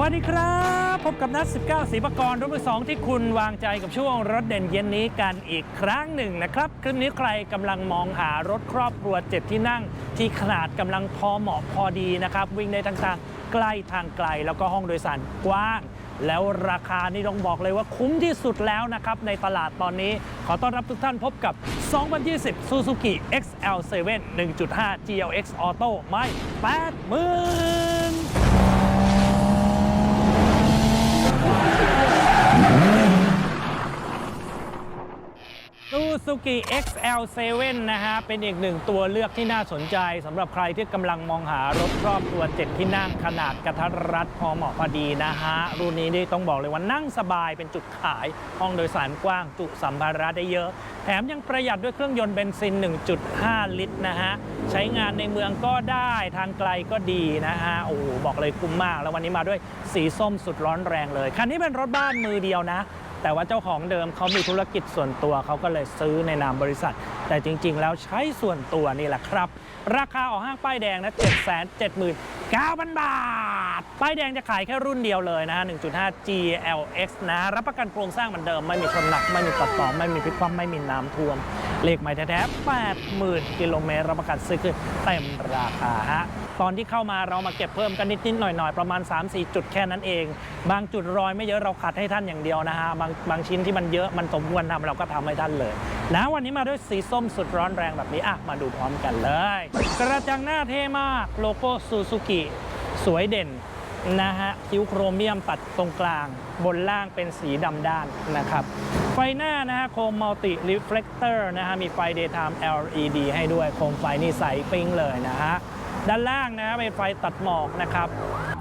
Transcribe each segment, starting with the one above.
วัสดีครับ พบกับนัด 19สีปกรรุ่นที่2ที่คุณวางใจกับช่วงรถเด่นเย็นนี้กันอีกครั้งหนึ่งนะครับคลิปนี้ใครกำลังมองหารถครอบครัวเจ็ดที่นั่ง ที่ขนาดกำลังพอเหมาะพอดีนะครับ วิ่งได้ทั้งทางใกล้ทางไกล แล้วก็ห้องโดยสารกว้าง แล้วราคานี่ต้องบอกเลยว่าคุ้มที่สุดแล้วนะครับ ในตลาดตอนนี้ ขอต้อนรับทุกท่านพบกับ 2020 Suzuki XL7 1.5 GLX Auto ไม่8 0 0 0 0 Thank you. กิ XL7 นะฮะ เป็นอีกหนึ่งตัวเลือกที่น่าสนใจสำหรับใครที่กำลังมองหารถครอบครัว 7 ที่นั่งขนาดกระทัดรัดพอเหมาะพอดีนะฮะ รุ่นนี้นี่ต้องบอกเลยว่านั่งสบายเป็นจุดขาย ห้องโดยสารกว้างจุสัมภาระได้เยอะ แถมยังประหยัดด้วยเครื่องยนต์เบนซิน 1.5 ลิตรนะฮะ ใช้งานในเมืองก็ได้ทางไกลก็ดีนะฮะ โอ้บอกเลยคุ้มมาก แล้ววันนี้มาด้วยสีส้มสุดร้อนแรงเลย คันนี้เป็นรถบ้านมือเดียวนะ แต่ว่าเจ้าของเดิมเขามีธุรกิจส่วนตัวเขาก็เลยซื้อในนามบริษัท แต่จริง ๆ แล้วใช้ส่วนตัวนี่แหละครับ ราคาออกห้างป้ายแดงนะ7 7 9 0 0 0 บาท ป้ายแดงจะขายแค่รุ่นเดียวเลยนะฮะ1.5 GLX นะ รับประกันโครงสร้างเหมือนเดิมไม่มีชนหนักไม่มีตัดต่อไม่มีพลิกคว่ำไม่มีน้ำท่วม เลขไม่แท้ๆ80,000 กิโลเมตรรับประกันซื้อคือเต็มราคาฮะตอนที่เข้ามาเรามาเก็บเพิ่มกันนิดๆหน่อยๆ ประมาณ 3-4 จุดแค่นั้นเอง บางจุดรอยไม่เยอะเราขัดให้ท่านอย่างเดียวนะฮะบางบางชิ้นที่มันเยอะมันสมควรทำเราก็ทำให้ท่านเลยนะวันนี้มาด้วยสีส้มสุดร้อนแรงแบบนี้อะมาดูพร้อมกันเลย กระจังหน้าเท่มากโลโก้ซูซูกิสวยเด่น นะฮะคิ้วโครเมียมตัดตรงกลาง บนล่างเป็นสีดำด้านนะครับ ไฟหน้านะฮะโคมมัลติรีเฟล e เตอร์นะฮะมีไฟ daytime LED ให้ด้วยโคมไฟนี่ใสปิ้งเลยนะฮะด้านล่างนะฮะเป็นไฟตัดหมอกนะครับ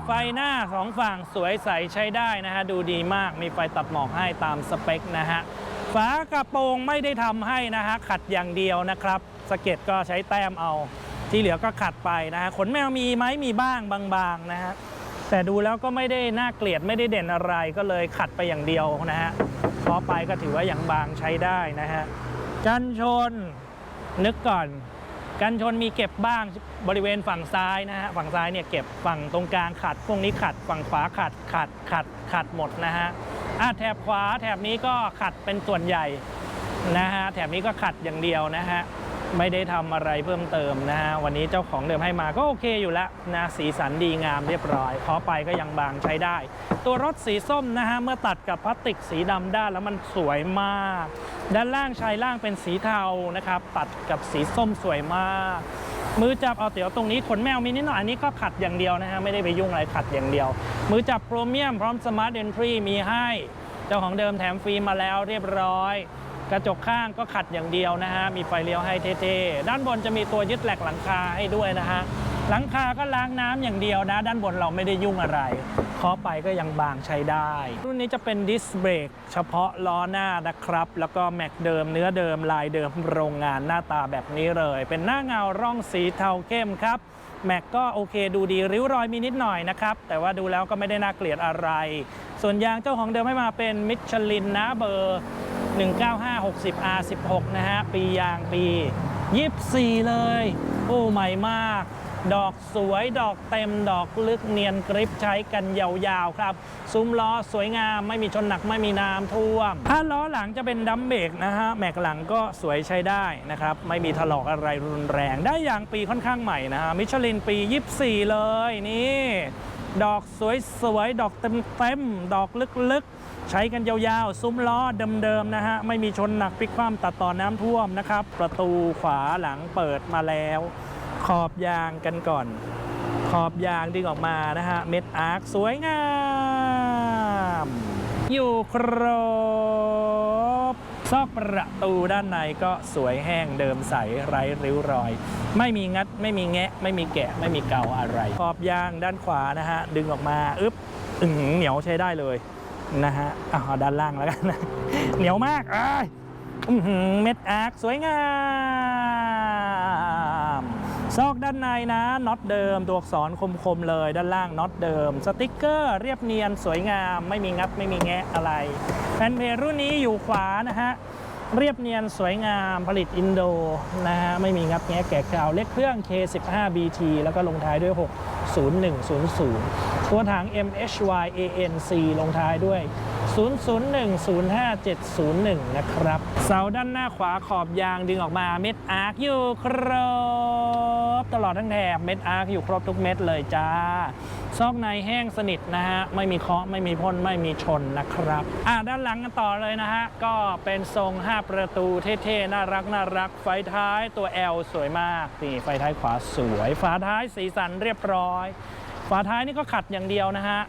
ไฟหน้าสองฝั่งสวยใสใช้ได้นะฮะดูดีมากมีไฟตัดหมอกให้ตามสเปคนะฮะฝากระโปรงไม่ได้ทำให้นะฮะขัดอย่างเดียวนะครับสเก็ตก็ใช้แต้มเอา ที่เหลือก็ขัดไปนะฮะขนแมวมีไหมมีบ้างบางๆนะฮะ แต่ดูแล้วก็ไม่ได้น่าเกลียดไม่ได้เด่นอะไรก็เลยขัดไปอย่างเดียวนะฮะพอไปก็ถือว่าอย่างบางใช้ได้นะฮะกันชนนึกก่อน กันชนมีเก็บบ้างบริเวณฝั่งซ้ายนะฮะฝั่งซ้ายเนี่ยเก็บฝั่งตรงกลางขัดพวกนี้ขัดฝั่งขวาขัดขัดขัดขัดหมดนะฮะอะแถบขวาแถบนี้ก็ขัดเป็นส่วนใหญ่นะฮะแถบนี้ก็ขัดอย่างเดียวนะฮะ ไม่ได้ทำอะไรเพิ่มเติมนะฮะวันนี้เจ้าของเดิมให้มาก็โอเคอยู่แล้วนะสีสันดีงามเรียบร้อยขอไปก็ยังบางใช้ได้ ตัวรถสีส้มนะฮะเมื่อตัดกับพลาสติกสีดำด้านแล้วมันสวยมาก ด้านล่างชายล่างเป็นสีเทานะครับตัดกับสีส้มสวยมาก มือจับเอาเตี๋ยวตรงนี้ขนแมวมีนิดหน่อยอันนี้ก็ขัดอย่างเดียวนะฮะไม่ได้ไปยุ่งอะไรขัดอย่างเดียว มือจับโครเมียมพร้อมสมาร์ทเอนทรีมีให้ เจ้าของเดิมแถมฟิล์มมาแล้วเรียบร้อย กระจกข้างก็ขัดอย่างเดียวนะฮะ มีไฟเลี้ยวให้เท่ๆ ด้านบนจะมีตัวยึดแหลกหลังคาให้ด้วยนะฮะ หลังคาก็ล้างน้ำอย่างเดียวนะ ด้านบนเราไม่ได้ยุ่งอะไรเคาะไปก็ยังบางใช้ได้ รุ่นนี้จะเป็นดิสเบรกเฉพาะล้อหน้านะครับ แล้วก็แม็กเดิมเนื้อเดิมลายเดิมโรงงานหน้าตาแบบนี้เลย เป็นหน้าเงาร่องสีเทาเข้มครับแม็กก็โอเคดูดีริ้วรอยมีนิดหน่อยนะครับ แต่ว่าดูแล้วก็ไม่ได้น่าเกลียดอะไร ส่วนยางเจ้าของเดิมให้มาเป็นมิชลินนะเบอร์ 19560 R16 นะฮะ ปียางปี 24 เลย โอ้ใหม่มาก ดอกสวยดอกเต็มดอกลึกเนียนกริปใช้กันยาวๆครับ ซุ้มล้อสวยงามไม่มีชนหนักไม่มีน้ำท่วม ถ้าล้อหลังจะเป็นดัมเบกนะฮะ แม็กหลังก็สวยใช้ได้นะครับ ไม่มีถลอกอะไรรุนแรง ได้ยางปีค่อนข้างใหม่นะฮะ มิชลินปี 24 เลยนี่ ดอกสวยๆดอกเต็มๆดอกลึกๆ ใช้กันยาวๆ ซุ้มล้อเดิมๆนะฮะ ไม่มีชนหนักพลิกคว่ำตัดต่อน้ำท่วมนะครับ ประตูขวาหลังเปิดมาแล้ว ขอบยางกันก่อน ขอบยางดึงออกมานะฮะ เม็ดอาร์คสวยงาม อยู่ครบซอกประตูด้านในก็สวยแห้งเดิมใสไร้ริ้วรอย ไม่มีงัดไม่มีแงะ ไม่มีแกะ ไม่มีเกาอะไร ขอบยางด้านขวานะฮะ ดึงออกมา อึ๊บอึ้งเหนียวใช้ได้เลย นะฮะอะเอาด้านล่างแล้วกันนะเหนียวมากอ้ายเม็ดอาร์คสวยงามซอกด้านในนะน็อตเดิมตัวอักษรคมๆเลยด้านล่างน็อตเดิม สติกเกอร์เรียบเนียนสวยงาม ไม่มีงับไม่มีแงะอะไรแผ่นเพจรุ่นนี้อยู่ขวานะฮะ เรียบเนียนสวยงามผลิตอินโดนะฮะไม่มีงับแงะแกะกล่าวเลขเครื่อง K15BT แล้วก็ลงท้ายด้วย 60100 ตัวถัง MHY ANC ลงท้ายด้วย 0010571นะครับ เสาด้านหน้าขวาขอบยางดึงออกมาเม็ดอาร์คอยู่ครบ ตลอดทั้งแถบเม็ดอาร์คอยู่ครบทุกเม็ดเลยจ้า ซอกในแห้งสนิทนะฮะ ไม่มีเคาะไม่มีพ่นไม่มีชนนะครับ อ่าด้านหลังกันต่อเลยนะฮะ ก็เป็นทรง 5 ประตูเท่ๆ น่ารักน่ารัก ไฟท้ายตัว L สวยมากนี่ไฟท้ายขวาสวย ฝาท้ายสีสันเรียบร้อย ฝาท้ายนี่ก็ขัดอย่างเดียวนะฮะ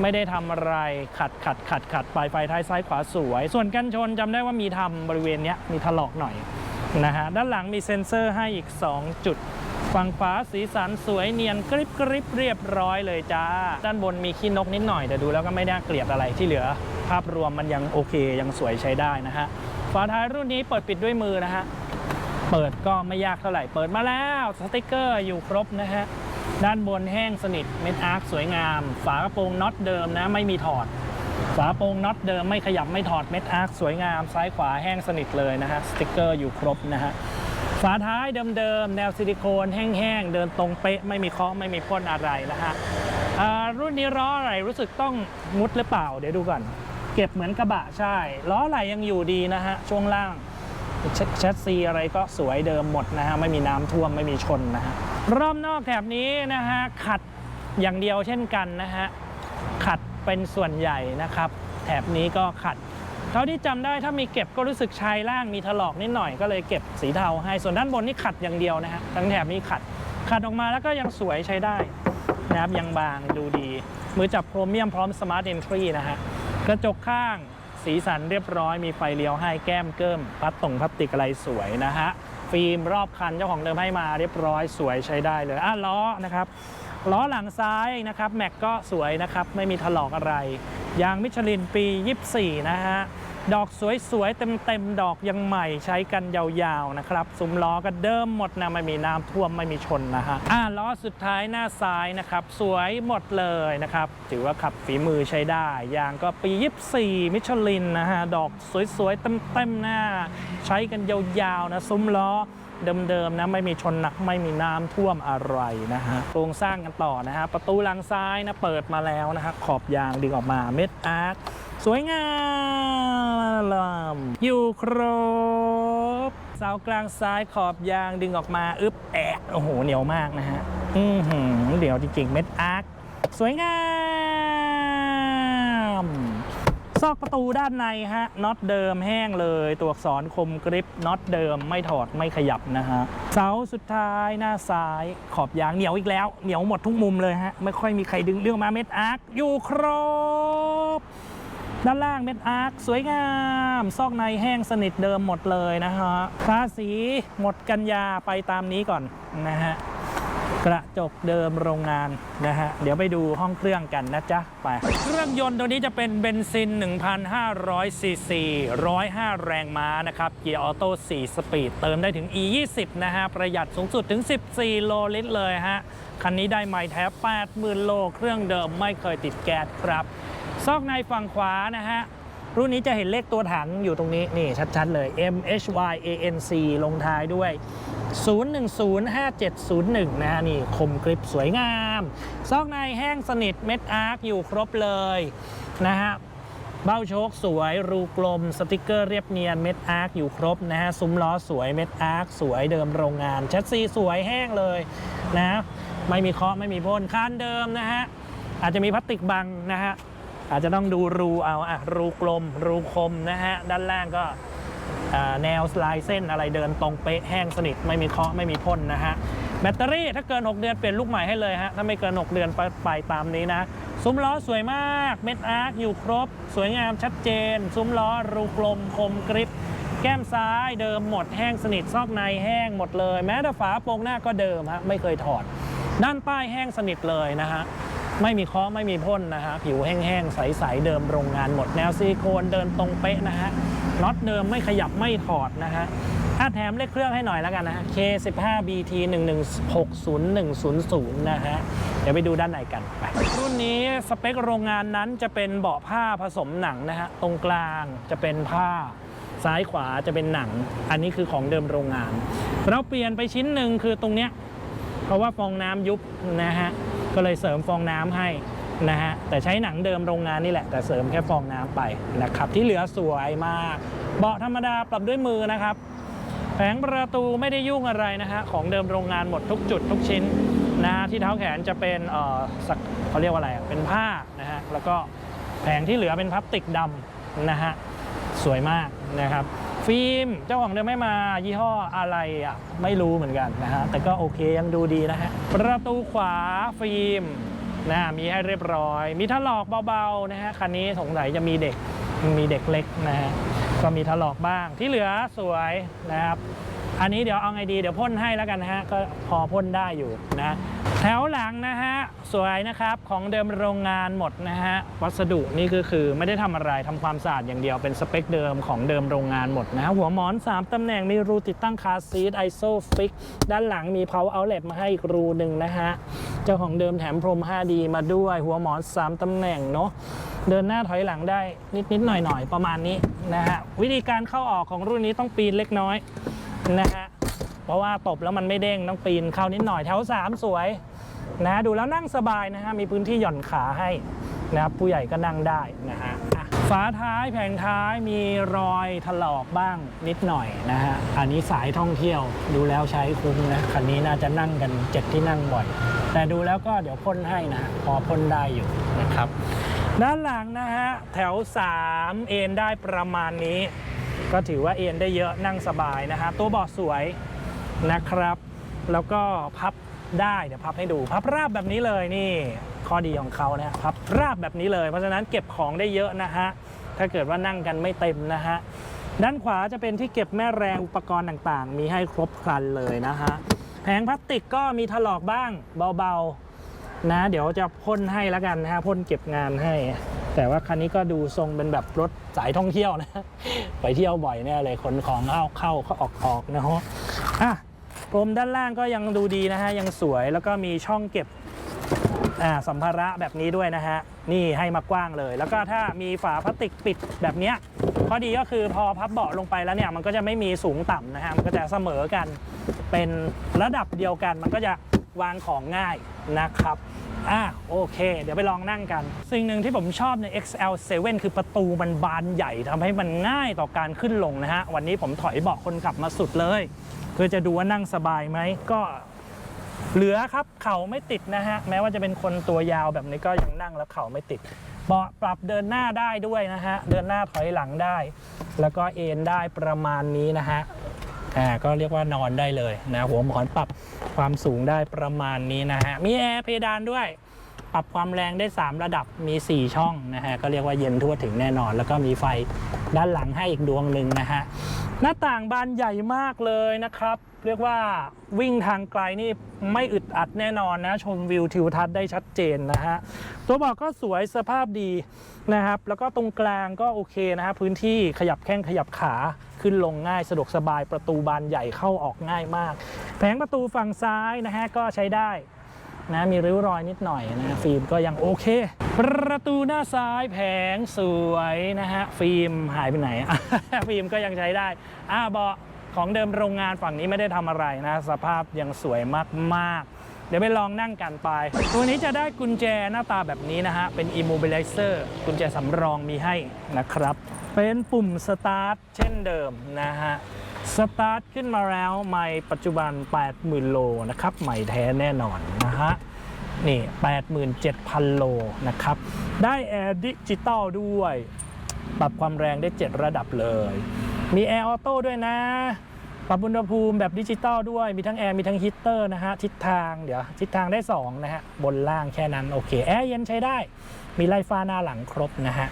ไม่ได้ทำอะไรขัดขัดขัดขัดปลายไฟท้ายซ้ายขวาสวย ส่วนกันชนจำได้ว่ามีทำบริเวณนี้มีถลอกหน่อยนะฮะด้านหลังมีเซ็นเซอร์ให้อีก 2 จุด ฝั่งขวาสีสันสวยเนียนกริบกริบเรียบร้อยเลยจ้า ด้านบนมีขี้นกนิดหน่อย แต่ดูแล้วก็ไม่น่าเกลียดอะไรที่เหลือ ภาพรวมมันยังโอเคยังสวยใช้ได้นะฮะฝาท้ายรุ่นนี้เปิดปิดด้วยมือนะฮะเปิดก็ไม่ยากเท่าไหร่ เปิดมาแล้วสติกเกอร์อยู่ครบนะฮะด้านบนแห้งสนิทเม็ดอาร์คสวยงาม ฝากระโปรงน็อตเดิมนะไม่มีถอด ฝาโปรงน็อตเดิมไม่ขยับไม่ถอดเม็ดอาร์คสวยงาม ซ้ายขวาแห้งสนิทเลยนะฮะสติกเกอร์อยู่ครบนะฮะ ฝาท้ายเดิมๆ แนวซิลิโคนแห้งๆ เดินตรงเป๊ะ ไม่มีเคาะไม่มีพ่นอะไรนะฮะรุ่นนี้ล้ออะไรรู้สึกต้องมุดหรือเปล่า เดี๋ยวดูก่อน เก็บเหมือนกระบะใช่ล้อไหลยังอยู่ดีนะฮะ ช่วงล่างแชแชสซีอะไรก็สวยเดิมหมดนะฮะ ไม่มีน้ำท่วมไม่มีชนนะฮะรอบนอกแถบนี้นะฮะ ขัดอย่างเดียวเช่นกันนะฮะ ขัดเป็นส่วนใหญ่นะครับ แถบนี้ก็ขัด เท่าที่จำได้ถ้ามีเก็บก็รู้สึกชายล่างมีถลอกนิดหน่อยก็เลยเก็บสีเทาให้ส่วนด้านบนนี่ขัดอย่างเดียวนะฮะทั้งแถบนี้ขัดขัดออกมาแล้วก็ยังสวยใช้ได้นะครับยังบางดูดี มือจับโครเมียมพร้อมสมาร์ทเอนทรีนะฮะกระจกข้างสีสันเรียบร้อยมีไฟเลี้ยวให้แก้มเกิมพลาสตรงพลาสติกอะไรสวยนะฮะฟิล์มรอบคันเจ้าของเดิมให้มาเรียบร้อยสวยใช้ได้เลยอะล้อนะครับล้อหลังซ้ายนะครับแม็กก็สวยนะครับไม่มีถลอกอะไรยางมิชลินปี 24 นะฮะ ดอกสวยๆ เต็มๆ ดอกยังใหม่ใช้กันยาวๆ นะครับ ซุ้มล้อก็เดิมหมดนะ ไม่มีน้ำท่วมไม่มีชนนะฮะ อ่าล้อสุดท้ายหน้าซ้ายนะครับ สวยหมดเลยนะครับ ถือว่าขับฝีมือใช้ได้ยางก็ปี 24 มิชลินนะฮะ ดอกสวยๆ เต็มๆหน้า ใช้กันยาวๆ นะ ซุ้มล้อเดิมๆนะไม่มีชนหนักไม่มีน้ำท่วมอะไรนะฮะโครงสร้างกันต่อนะฮะประตูหลังซ้ายนะเปิดมาแล้วนะฮะขอบยางดึงออกมาเม็ดอาร์ต สวยงามอยู่ครบ เสากลางซ้ายขอบยางดึงออกมา อึบแอะโอ้โห เหนียวมากนะฮะ อือหือเดี๋ยวจริงๆ เม็ดอาร์ตสวยงามซอกประตูด้านในฮะน็อตเดิมแห้งเลย ตัวอักษรคมกริปน็อตเดิมไม่ถอดไม่ขยับนะฮะเสาสุดท้ายหน้าซ้ายขอบยางเหนียวอีกแล้ว เหนียวหมดทุกมุมเลยฮะ ไม่ค่อยมีใครดึงเรื่องมาเม็ดอาร์คอยู่ครบ ด้านล่างเม็ดอาร์คสวยงาม ซอกในแห้งสนิทเดิมหมดเลยนะฮะภาษีหมดกันยาไปตามนี้ก่อนนะฮะกระจกเดิมโรงงานนะฮะ เดี๋ยวไปดูห้องเครื่องกันนะจ๊ะ ไป เครื่องยนต์ตัวนี้จะเป็นเบนซิน 1,500 ซีซี 105 แรงม้านะครับ เกียร์ออโต้ 4 สปีด เติมได้ถึง E20 นะฮะ ประหยัดสูงสุดถึง 14 โลลิตรเลยฮะ คันนี้ได้ไมล์แท้ 80,000 โล เครื่องเดิมไม่เคยติดแก๊สครับ ซอกในฝั่งขวานะฮะ รุ่นนี้จะเห็นเลขตัวถังอยู่ตรงนี้ นี่ชัด ๆ เลย MHY ANC ลงท้ายด้วย 0105701 นะฮะ นี่คมกริบสวยงาม ซอกในแห้งสนิทเม็ดอาร์คอยู่ครบเลยนะฮะเบ้าโชคสวย รูกลม สติกเกอร์เรียบเนียน เม็ดอาร์คอยู่ครบนะฮะ ซุ้มล้อสวย เม็ดอาร์คสวยเดิมโรงงาน แชสซีสวยแห้งเลยนะ ไม่มีเคาะไม่มีพ่นคานเดิมนะฮะ อาจจะมีพลาสติกบังนะฮะ อาจจะต้องดูรูเอาอะรูกลม รูคมนะฮะ ด้านล่างก็แนวสไลด์เส้นอะไรเดินตรงเป๊ะแห้งสนิท ไม่มีเคาะไม่มีพ่นนะฮะ แบตเตอรี่ถ้าเกิน 6 เดือนเปลี่ยนลูกใหม่ให้เลยฮะ ถ้าไม่เกิน 6 เดือนไปไปตามนี้นะ ซุ้มล้อสวยมาก เม็ดอาร์คอยู่ครบ สวยงามชัดเจน ซุ้มล้อรูกลมคมกริบแก้มซ้ายเดิมหมดแห้งสนิทซอกในแห้งหมดเลย แม้แต่ฝาโปรงหน้าก็เดิมฮะไม่เคยถอด ด้านใต้แห้งสนิทเลยนะฮะ ไม่มีเคาะไม่มีพ่นนะฮะผิวแห้งๆ ใส ๆ เดิมโรงงานหมดแนวซิลิโคนเดินตรงเป๊ะนะฮะน็อตเดิมไม่ขยับไม่ถอดนะฮะถ้าแถมเลขเครื่องให้หน่อยแล้วกันนะฮะ K15BT 1160100นะฮะ เดี๋ยวไปดูด้านในกันไปรุ่นนี้สเปคโรงงานนั้นจะเป็นเบาะผ้าผสมหนังนะฮะ ตรงกลางจะเป็นผ้าซ้ายขวาจะเป็นหนัง อันนี้คือของเดิมโรงงาน เราเปลี่ยนไปชิ้นหนึ่งคือตรงเนี้ยเพราะว่าฟองน้ำยุบนะฮะ ก็เลยเสริมฟองน้ำให้นะฮะแต่ใช้หนังเดิมโรงงานนี่แหละ แต่เสริมแค่ฟองน้ำไปนะครับที่เหลือสวยมาก เบาะธรรมดาปรับด้วยมือนะครับแผงประตูไม่ได้ยุ่งอะไรนะฮะของเดิมโรงงานหมดทุกจุดทุกชิ้นนะฮะที่เท้าแขนจะเป็นเอ่อเขาเรียกว่าอะไรเป็นผ้านะฮะแล้วก็แผงที่เหลือเป็นพลาสติกดำนะฮะสวยมากนะครับ ฟิล์มเจ้าของเดิมไม่มายี่ห้ออะไรอะไม่รู้เหมือนกันนะฮะแต่ก็โอเคยังดูดีนะฮะประตูขวาฟิล์มนะมีให้เรียบร้อย มีถลอกเบาๆนะฮะคันนี้สงสัยจะมีเด็กมีเด็กเล็กนะฮะก็มีถลอกบ้างที่เหลือสวยนะครับ อันนี้เดี๋ยวเอาไงดีเดี๋ยวพ่นให้แล้วกันนะฮะก็พอพ่นได้อยู่นะแถวหลังนะฮะสวยนะครับของเดิมโรงงานหมดนะฮะวัสดุนี่ก็คือไม่ได้ทำอะไรทำความสะอาดอย่างเดียวเป็นสเปคเดิมของเดิมโรงงานหมดนะฮะหัวหมอน 3ตำแหน่งมีรูติดตั้งคาซีทไอโซฟิกด้านหลังมี power outlet มาให้อีกรูหนึ่งนะฮะเจ้าของเดิมแถมพรม 5D มาด้วยหัวหมอน 3ตำแหน่งเนาะเดินหน้าถอยหลังได้นิดๆหน่อยๆประมาณนี้นะฮะวิธีการเข้าออกของรุ่นนี้ต้องปีนเล็กน้อย นะฮะเพราะว่าตบแล้วมันไม่เด้งต้องปีนเข้านิดหน่อยแถว 3 สวยนะดูแล้วนั่งสบายนะฮะมีพื้นที่หย่อนขาให้นะครับผู้ใหญ่ก็นั่งได้นะฮะฝาท้ายแผงท้ายมีรอยถลอกบ้างนิดหน่อยนะฮะอันนี้สายท่องเที่ยวดูแล้วใช้คุ้มนะคันนี้น่าจะนั่งกันเจ็ดที่นั่งบ่อย แต่ดูแล้วก็เดี๋ยวพ่นให้นะฮะพอพ่นได้อยู่นะครับ ด้านหลังนะฮะแถว 3 เอ็นได้ประมาณนี้ ก็ถือว่าเอนได้เยอะนั่งสบายนะฮะตัวเบาะสวยนะครับ แล้วก็พับได้เดี๋ยวพับให้ดู พับราบแบบนี้เลยนี่ ข้อดีของเขานะพับราบแบบนี้เลย เพราะฉะนั้นเก็บของได้เยอะนะฮะถ้าเกิดว่านั่งกันไม่เต็มนะฮะด้านขวาจะเป็นที่เก็บแม่แรงอุปกรณ์ต่างๆ มีให้ครบครันเลยนะฮะแผงพลาสติกก็มีถลอกบ้างเบาๆ นะ เดี๋ยวจะพ่นให้แล้วกันนะฮะพ่นเก็บงานให้ แต่ว่าคันนี้ก็ดูทรงเป็นแบบรถสายท่องเที่ยวนะ ไปเที่ยวบ่อยแน่เลยขนของเข้าเข้าก็ออกออกนะฮะอะพรมด้านล่างก็ยังดูดีนะฮะยังสวยแล้วก็มีช่องเก็บอ่าสัมภาระแบบนี้ด้วยนะฮะ นี่ให้มากว้างเลย แล้วก็ถ้ามีฝาพลาสติกปิดแบบเนี้ยข้อดีก็คือพอพับเบาะลงไปแล้วเนี่ย มันก็จะไม่มีสูงต่ำนะฮะ มันก็จะเสมอกันเป็นระดับเดียวกันมันก็จะ วางของง่ายนะครับอะโอเค เดี๋ยวไปลองนั่งกัน สิ่งหนึ่งที่ผมชอบใน XL7 คือประตูมันบานใหญ่ทำให้มันง่ายต่อการขึ้นลงนะฮะ วันนี้ผมถอยเบาะคนขับมาสุดเลยเพื่อจะดูว่านั่งสบายไหมก็เหลือครับเข่าไม่ติดนะฮะ แม้ว่าจะเป็นคนตัวยาวแบบนี้ก็ยังนั่งแล้วเข่าไม่ติดเบาะปรับเดินหน้าได้ด้วยนะฮะ เดินหน้าถอยหลังได้ แล้วก็เอนได้ประมาณนี้นะฮะ อ่าก็เรียกว่านอนได้เลยนะหัวหมอนปรับความสูงได้ประมาณนี้นะฮะมีแอร์เพดานด้วย ปรับความแรงได้ 3 ระดับมี 4 ช่องนะฮะก็เรียกว่าเย็นทั่วถึงแน่นอน แล้วก็มีไฟ ด้านหลังให้อีกดวงหนึ่งนะฮะหน้าต่างบานใหญ่มากเลยนะครับ เรียกว่าวิ่งทางไกลนี่ไม่อึดอัดแน่นอนนะ ชมวิวทิวทัศน์ได้ชัดเจนนะฮะตัวบอกก็สวยสภาพดีนะครับ แล้วก็ตรงกลางก็โอเคนะฮะพื้นที่ขยับแข้งขยับขาขึ้นลงง่ายสะดวกสบายประตูบานใหญ่เข้าออกง่ายมาก แผงประตูฝั่งซ้ายนะฮะก็ใช้ได้ นะมีริ้วรอยนิดหน่อยนะฟิล์มก็ยังโอเค ประตูหน้าซ้ายแผงสวยนะฮะฟิล์มหายไปไหน ฟิล์มก็ยังใช้ได้อ่าเบาะของเดิมโรงงานฝั่งนี้ไม่ได้ทำอะไรนะ สภาพยังสวยมาก ๆ เดี๋ยวไปลองนั่งกันไป ตัวนี้จะได้กุญแจหน้าตาแบบนี้นะฮะ เป็น immobilizer กุญแจสำรองมีให้นะครับ เป็นปุ่มสตาร์ทเช่นเดิมนะฮะ สตาร์ทขึ้นมาแล้วไม่ปัจจุบัน 80,000 โลนะครับใหม่แท้แน่นอนนะฮะนี่ 87,000 โลนะครับ ได้แอร์ดิจิตอลด้วย ปรับความแรงได้ 7 ระดับเลย มีแอร์ออโต้ด้วยนะ ปรับอุณหภูมิแบบดิจิตอลด้วย มีทั้งแอร์ มีทั้งฮีตเตอร์นะฮะ ทิศทางเดี๋ยว ทิศทางได้ 2 นะฮะ บนล่างแค่นั้น โอเค แอร์เย็นใช้ได้ มีไลฟ้าหน้าหลังครบนะฮะ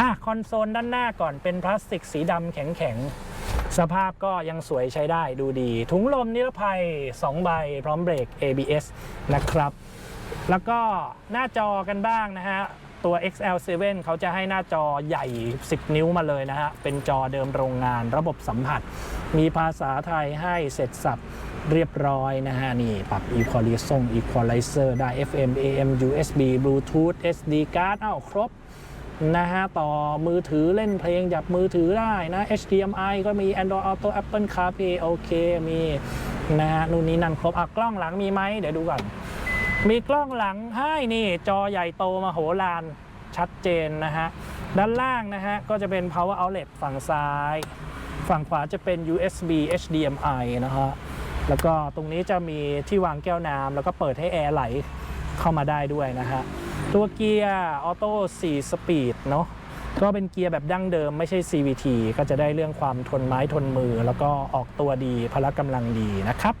อะคอนโซลด้านหน้าก่อนเป็นพลาสติกสีดำแข็งๆ สภาพก็ยังสวยใช้ได้ดูดี ถุงลมนิรภัย 2 ใบ พร้อมเบรก ABS นะครับ แล้วก็หน้าจอกันบ้างนะฮะ ตัว XL7 เขาจะให้หน้าจอใหญ่ 10 นิ้วมาเลยนะฮะ เป็นจอเดิมโรงงานระบบสัมผัส มีภาษาไทยให้เสร็จสับเรียบร้อยนะฮะ นี่ปรับ Equalizer Equalizer ได้ FM AM USB Bluetooth SD card อ้าวครบ นะฮะต่อมือถือเล่นเพลงจับมือถือได้นะ HDMI ก็มี Android Auto Apple CarPlay โอเคมีนะฮะนู่นนี่นั่นครบอะกล้องหลังมีไหมเดี๋ยวดูก่อน มีกล้องหลังให้นี่จอใหญ่โตมาโหฬารชัดเจนนะฮะ ด้านล่างนะฮะ ก็จะเป็น power outlet ฝั่งซ้าย ฝั่งขวาจะเป็น USB HDMI นะฮะ แล้วก็ตรงนี้จะมีที่วางแก้วน้ำแล้วก็เปิดให้แอร์ไหลเข้ามาได้ด้วยนะฮะ ตัวเกียร์ออโต้4สปีดเนาะก็เป็นเกียร์แบบดั้งเดิมไม่ใช่ CVT ก็จะได้เรื่องความทนไม้ทนมือ แล้วก็ออกตัวดีพละกำลังดีนะครับ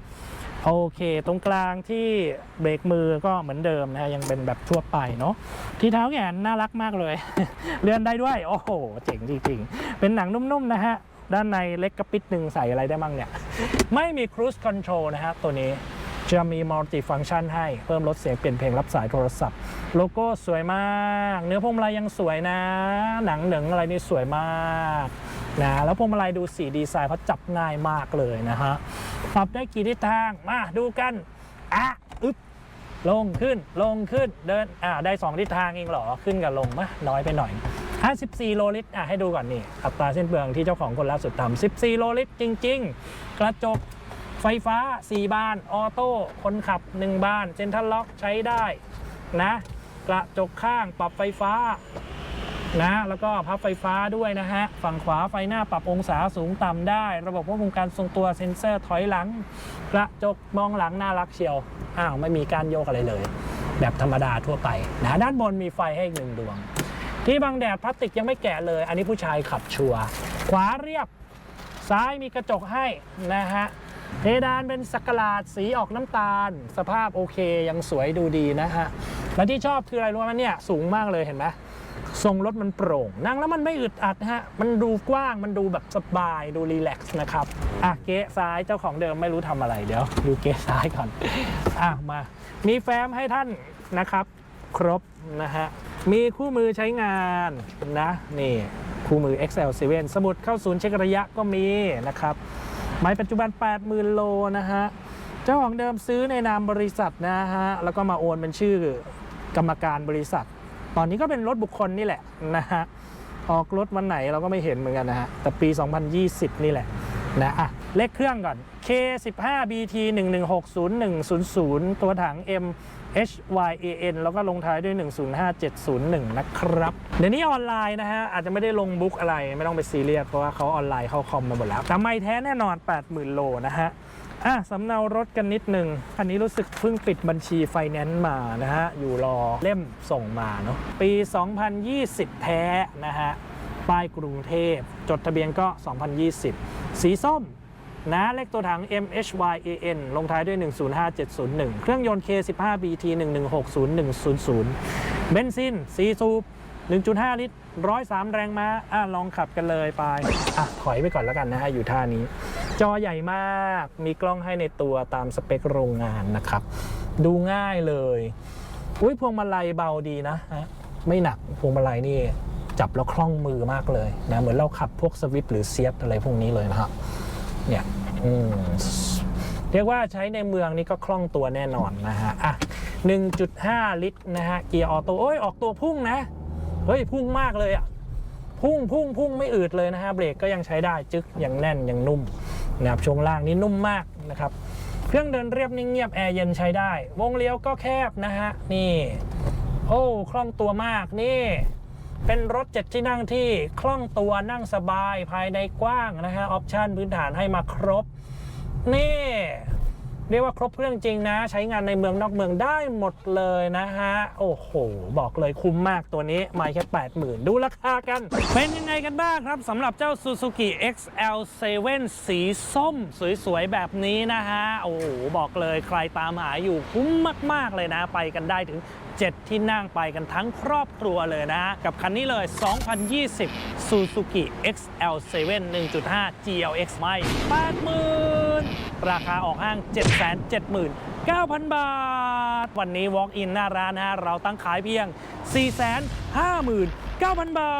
โอเค ตรงกลางที่เบรกมือก็เหมือนเดิมนะฮะยังเป็นแบบทั่วไปเนาะที่เท้าแหงนน่ารักมากเลย เลื่อนได้ด้วย โอ้โห เจ๋งจริงๆ เป็นหนังนุ่มๆนะฮะ ด้านในเล็กกระปิดหนึ่งใส่อะไรได้บ้างเนี่ย ไม่มี cruise control นะฮะตัวนี้ จะมี multi function ให้เพิ่มลดเสียงเปลี่ยนเพลงรับสายโทรศัพท์ โลโก้สวยมาก เนื้อพวงมาลัยยังสวยนะ หนังหนึ่งอะไรนี่สวยมากนะแล้วพวงมาลัยดูสีดีไซน์เขาจับง่ายมากเลยนะฮะปรับได้กี่ทิศทางมาดูกันอะอึ๊บลงขึ้นลงขึ้นเดินอ่าได้ 2 ทิศทางเองเหรอขึ้นกับลงมะน้อยไปหน่อย 54 โลลิตรอะให้ดูก่อนนี่อัตราเส้นเปลืองที่เจ้าของคนล่าสุดทำ14 โลลิตรจริง ๆ กระจก ไฟฟ้า 4 บาน ออโต้ คนขับ 1 บาน เซ็นทรัลล็อกใช้ได้นะ กระจกข้างปรับไฟฟ้านะ แล้วก็พับไฟฟ้าด้วยนะฮะ ฝั่งขวาไฟหน้าปรับองศาสูงต่ำได้ ระบบควบคุมการทรงตัวเซ็นเซอร์ถอยหลัง กระจกมองหลังน่ารักเชียว อ้าว ไม่มีการโยกอะไรเลย แบบธรรมดาทั่วไปนะด้านบนมีไฟให้อีกหนึ่งดวง ที่บังแดดพลาสติกยังไม่แกะเลย อันนี้ผู้ชายขับชัวร์ขวาเรียบซ้ายมีกระจกให้นะฮะ เพดานเป็นสกลาดสีออกน้ำตาล สภาพโอเคยังสวยดูดีนะฮะและที่ชอบคืออะไรรู้ไหมเนี่ยสูงมากเลยเห็นไหมทรงรถมันโปร่ง นั่งแล้วมันไม่อึดอัดนะฮะ มันดูกว้าง มันดูแบบสบาย ดูรีแลกซ์นะครับ อะ เก๊ซ้ายเจ้าของเดิมไม่รู้ทำอะไรเดี๋ยว ดูเก๊ซ้ายก่อน อะ มา มีแฟ้มให้ท่านนะครับ ครบนะฮะ มีคู่มือใช้งานนะ นี่ คู่มือ XL7 สมุดเข้าศูนย์เช็คระยะก็มีนะครับ ไม้ปัจจุบัน 80,000 โลนะฮะ เจ้าของเดิมซื้อในนามบริษัทนะฮะ แล้วก็มาโอนเป็นชื่อกรรมการบริษัท ตอนนี้ก็เป็นรถบุคคลนี่แหละนะฮะ ออกรถวันไหนเราก็ไม่เห็นเหมือนกันนะฮะ แต่ปี 2020 นี่แหละนะอะเลขเครื่องก่อน K15BT116010 ตัวถัง M HYAN แล้วก็ลงท้ายด้วย 105701 นะครับ เดี๋ยวนี้ออนไลน์นะฮะ อาจจะไม่ได้ลงบุ๊กอะไรไม่ต้องไปซีเรียส เพราะว่าเขาออนไลน์เข้าคอมมาหมดแล้วแต่ไม่แท้แน่นอน 80,000 โลนะฮะอะสำเนารถกันนิดนึง อันนี้รู้สึกเพิ่งปิดบัญชีไฟแนนซ์มานะฮะ อยู่รอเล่มส่งมาเนาะปี 2020 แท้นะฮะป้ายกรุงเทพ จดทะเบียนก็ 2020 สีส้ม นะเลขตัวถัง MHYAN ลงท้ายด้วย 105701 เครื่องยนต์ K15BT 1160100 เบนซิน4สูบ1.5 ลิตร 103 แรงม้าอะลองขับกันเลยไปอะถอยไปก่อนแล้วกันนะฮะ อยู่ท่านี้ จอใหญ่มาก มีกล้องให้ในตัวตามสเปคโรงงานนะครับ ดูง่ายเลย อุ้ยพวงมาลัยเบาดีนะฮะ ไม่หนักพวงมาลัยนี่จับแล้วคล่องมือมากเลยนะ เหมือนเราขับพวกสวิฟหรือเซียสอะไรพวกนี้เลยนะครับ เนี่ยอืมเรียกว่าใช้ในเมืองนี่ก็คล่องตัวแน่นอนนะฮะอะ1.5 ลิตรนะฮะเกียร์ออโต้โอ้ยออกตัวพุ่งนะเฮ้ยพุ่งมากเลยอะพุ่งพุ่งพุ่งไม่อืดเลยนะฮะเบรกก็ยังใช้ได้จึ๊กยังแน่นยังนุ่มนะครับช่วงล่างนี่นุ่มมากนะครับเครื่องเดินเรียบนิ่งเงียบแอร์เย็นใช้ได้ วงเลี้ยวก็แคบนะฮะนี่ โอ้คล่องตัวมากนี่ เป็นรถเจ็ดที่นั่งที่คล่องตัวนั่งสบายภายในกว้างนะฮะออปชันพื้นฐานให้มาครบ นี่ เรียกว่าครบเครื่องจริงนะ ใช้งานในเมืองนอกเมืองได้หมดเลยนะฮะ โอ้โห บอกเลยคุ้มมากตัวนี้ไม่แค่ 80,000 ดูราคากัน เป็นยังไงกันบ้างครับสำหรับเจ้า Suzuki XL7 สีส้ม สวยๆ แบบนี้นะฮะ โอ้โห บอกเลยใครตามหาอยู่คุ้มมากๆเลยนะ ไปกันได้ถึง 7 ที่นั่งไปกันทั้งครอบครัวเลยนะ กับคันนี้เลย 2020 Suzuki XL7 1.5 GLX ไม่80,000 ราคาออกห้าง 779,000 บาท วันนี้ Walk in หน้าร้านนะฮะ เราตั้งขายเพียง 459,000 บา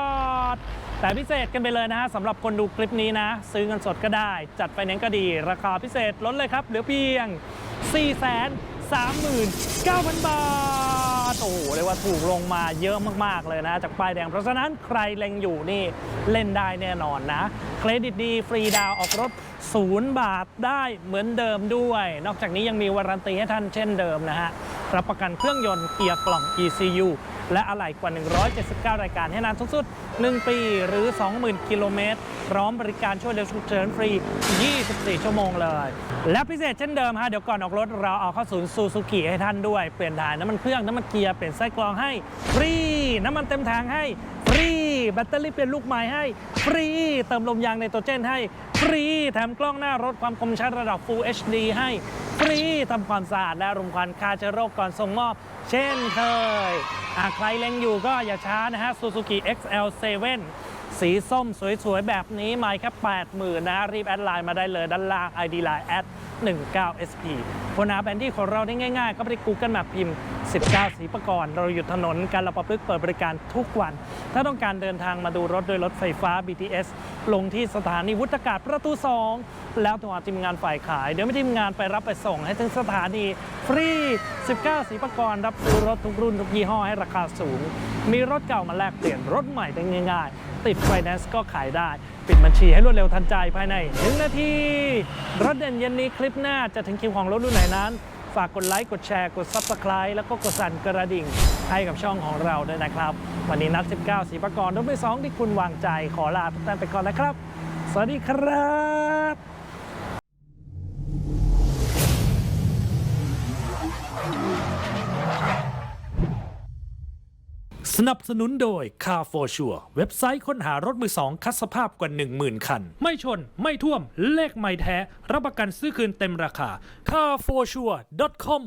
ท แต่พิเศษกันไปเลยนะฮะสำหรับคนดูคลิปนี้นะ ซื้อเงินสดก็ได้ จัดไฟแนนซ์ก็ดี ราคาพิเศษลดเลยครับ เหลือเพียง4 3 9 0 0 0 บาท โอ้โหเรียกว่าถูกลงมาเยอะมาก ๆ เลยนะ จากป้ายแดง เพราะฉะนั้นใครเล็งอยู่นี่เล่นได้แน่นอนนะ เครดิตดี ฟรีดาวออกรถ 0 บาทได้เหมือนเดิมด้วย นอกจากนี้ยังมีวารันตีให้ท่านเช่นเดิมนะฮะ รับประกันเครื่องยนต์เกียร์กล่อง ECU และอะไหล่กว่า 179 รายการให้นานสูงสุด 1 ปีหรือ 20,000 กิโลเมตร พร้อมบริการช่วยเหลือฉุกเฉินฟรี 24 ชั่วโมงเลย และพิเศษเช่นเดิมฮะเดี๋ยวก่อนออกรถเราเอาเข้าศูนย์ซูซูกิให้ท่านด้วย เปลี่ยนถ่ายน้ำมันเครื่องน้ำมันเกียร์เปลี่ยนไส้กรองให้ฟรีน้ำมันเต็มถังให้ แบตเตอรี่เปลี่ยนลูกใหม่ให้ฟรี เติมลมยางในตัวเจนให้ฟรี แถมกล้องหน้ารถความคมชัดระดับ Full HD ให้ฟรีทำความสะอาดและรมควันฆ่าเชื้อโรคก่อนส่งมอบ เช่นเคยอะใครเล็งอยู่ก็อย่าช้านะฮะ Suzuki XL7 สีส้มสวยๆ แบบนี้ม่แค่80,000 นะ รีบแอดไลน์มาได้เลยด้านล่าง ID Line แอด 19 SP คนหาแผนที่ของเราได้ง่ายๆ ก็ไปที่ Google Map พิมพ์ 19 สีประกรณ์เราอยู่ถนนการละประพฤกเปิดบริการทุกวัน ถ้าต้องการเดินทางมาดูรถโดยรถไฟฟ้า BTS ลงที่สถานีวุฒากาศประตู 2 แล้วโทรหาทีมงานฝ่ายขาย เดี๋ยวไม่ทีมงานไปรับไปส่งให้ถึงสถานีฟรี 19 สีประกรรับซื้อรถทุกรุ่นทุกยี่ห้อให้ราคาสูง มีรถเก่ามาแลกเปลี่ยนรถใหม่ได้ง่าย ๆ ติดไฟแนนซ์ก็ขายได้ ปิดบัญชีให้รวดเร็วทันใจภายใน1นาที รถเด่นเย็นนี้คลิปหน้าจะถึงคิวของรถรุ่นไหนนั้นฝากกดไลค์ กดแชร์ กด Subscribe แล้วก็กดสั่นกระดิ่งให้กับช่องของเราด้วยนะครับ วันนี้นัด 19สีประกรณ์รถไม่สองที่คุณวางใจขอลาทุกท่านไปก่อนนะครับ สวัสดีครับสนับสนุนโดย Car for Sure เว็บไซต์ค้นหารถมือสองคัดสภาพกว่า 10,000 คัน ไม่ชน ไม่ท่วม เลขไม่แท้ รับประกันซื้อคืนเต็มราคา carforsure.com